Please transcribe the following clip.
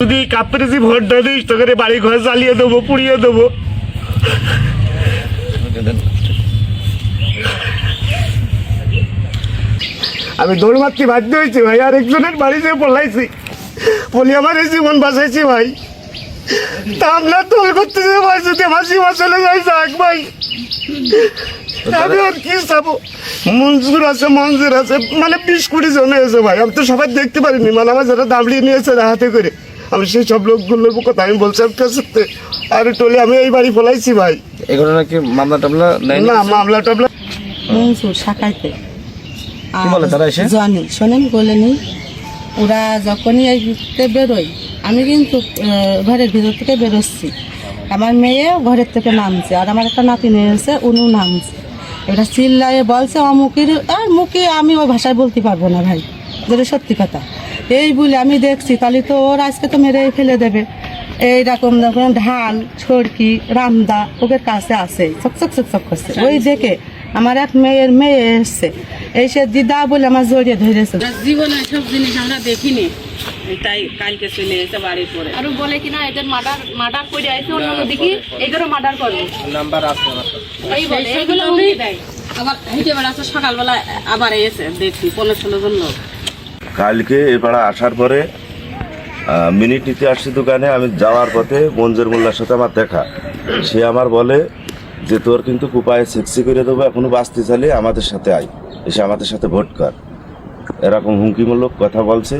যদি কাপড়েছি ভোট না দিস তোকে বাড়ি ঘর জ্বালিয়ে দেবো, পুড়িয়ে দেবো। আমি দৌড় মারতে বাধ্য হয়েছি ভাই, আর একজনের বাড়ি বাড়িতে পড়লাইছি। বলি, আমার এই জীবন বাঁচাইছি ভাই। তা আপনার দোল করতে যে ভাই, যদি আমার জীবন চলে যায়, যাক ভাই। আমি আর কি যাব মঞ্জুর আছে মঞ্জুর আছে মানে বিশ কোটি জমে আছে ভাই, আমি তো সবাই দেখতে পারিনি মানে আমার যারা দাবড়িয়ে নিয়েছে হাতে করে। আমি সেই সব লোকগুলোর কথা আমি বলছি আমি কাছে আর টলে আমি এই বাড়ি ফলাইছি ভাই। এই ঘটনা কি মামলা টামলা নেই না মামলা টামলা শাখাইতে। কি বলে তারা এসে? জানি শোনেন বলেনি ওরা যখনই এইতে বেরোয় আমি কিন্তু ঘরের ভিতর থেকে বেরোচ্ছি। আমার মেয়ে ঘরের থেকে নামছে আর আমার একটা নাতি মেয়ে আছে উনিও নামছে। এবার চিল্লায়ে বলছে অমুকের আর মুখে আমি ওই ভাষায় বলতে পারব না ভাই। যেটা সত্যি কথা। এই বলে আমি দেখছি তাহলে তো ওর আজকে তো মেরে ফেলে দেবে। এইরকম যখন ঢাল ছড়কি রামদা ওদের কাছে আছে চকচক চকচক করছে। ওই দেখে আমার এক মেয়ের মেয়ে এসছে। এসে দিদা বলে আমার জড়িয়ে ধরেছে। জীবনে সব জিনিস আমরা দেখিনি। তাই কালকে চলে এসে বাড়ি পরে আর বলে কিনা এদের মার্ডার মার্ডার করে আইছে অন্য দিকে এদেরও মার্ডার করবে। নাম্বার আছে এই বলে এইগুলো আমি দেয় আবার হেঁটে বেড়াচ্ছে সকালবেলা আবার এসে দেখছি পনেরো ষোলো জন লোক। কালকে এ পাড়া আসার পরে মিনিট নিতে আসছি দোকানে আমি যাওয়ার পথে মঞ্জুর মোল্লার সাথে আমার দেখা। সে আমার বলে যে, তোর কিন্তু কুপায় সেক্সি করে দেবো, এখনও বাঁচতে চাইলে আমাদের সাথে আয়। এসে আমাদের সাথে ভোট কর। এরকম হুমকিমূলক কথা বলছে।